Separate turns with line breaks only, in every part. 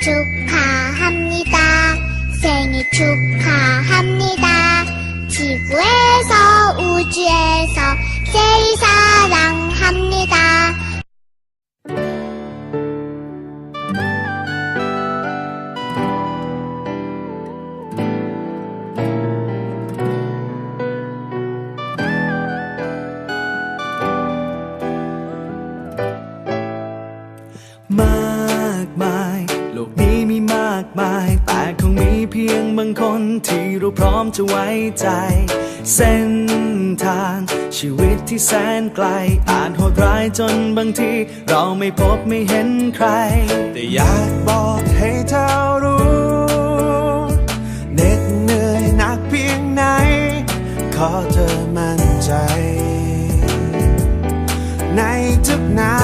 축하합니다. 생일 축하합니다. 지구에서 우주에서 제일 사랑합니다.
ม เพียงบางคนที่เราพร้อมจะไว้ใจ เส้นทางชีวิตที่แสนไกล อาจโหดร้ายจนบางที เราไม่พบไม่เห็นใคร แต่อยากบอกให้เธอรู้เหน็ดเหนื่อยหนักเพียงไหน ขอเธอมั่นใจ ในทุกนา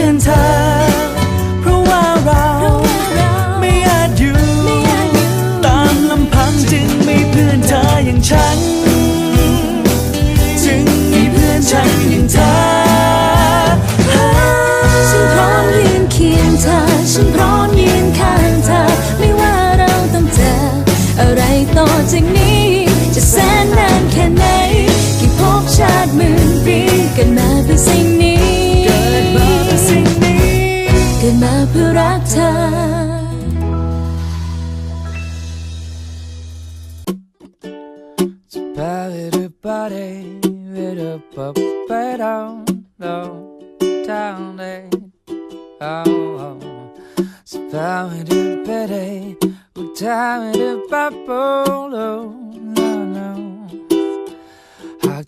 อ มาเพื่อ
รักเธอ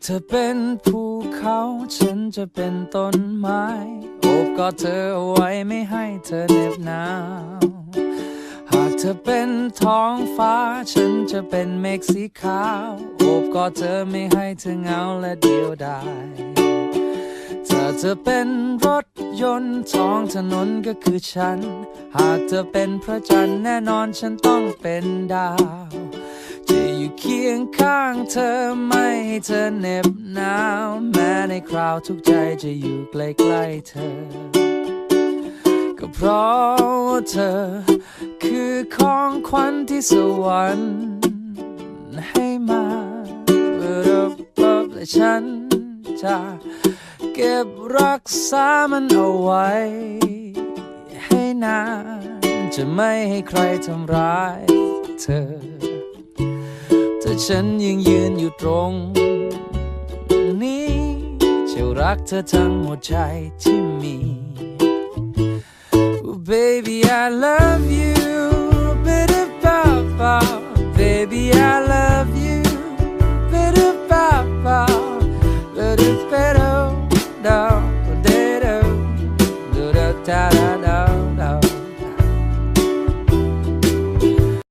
เธอเป็นภูเขา ฉันจะเป็นต้นไม้ บกอดเธอเอาไว้ไม่ให้เธอเหน็บหนาวหากเธอเป็นท้องฟ้า ฉันจะเป็นเมฆสีขาวโอบกอดเธอไม่ให้เธอเหงาและเดียวดายถ้าเธอเป็นรถยนต์ท้องถนนก็คือฉัน หากเธอเป็นพระจันทร์แน่นอนฉันต้องเป็นดาวจะอยู่เคียงข้างเธอไม่ให้เธอเหน็บหนาว ในคราวทุกใจจะอยู่ใกล้ๆเธอ ก็เพราะว่าเธอ คือของขวัญที่สวรรค์ให้มาเพื่อรับรับและฉันจะเก็บรักษามันเอาไว้ ให้นานจะไม่ให้ใครทำร้ายเธอ แต่ฉันยังยืนอยู่ตรง จะรักเธอทั้งหัวใจที่มี Ooh, Baby I love you bit about Baby I love you bit about little better, of da da da da da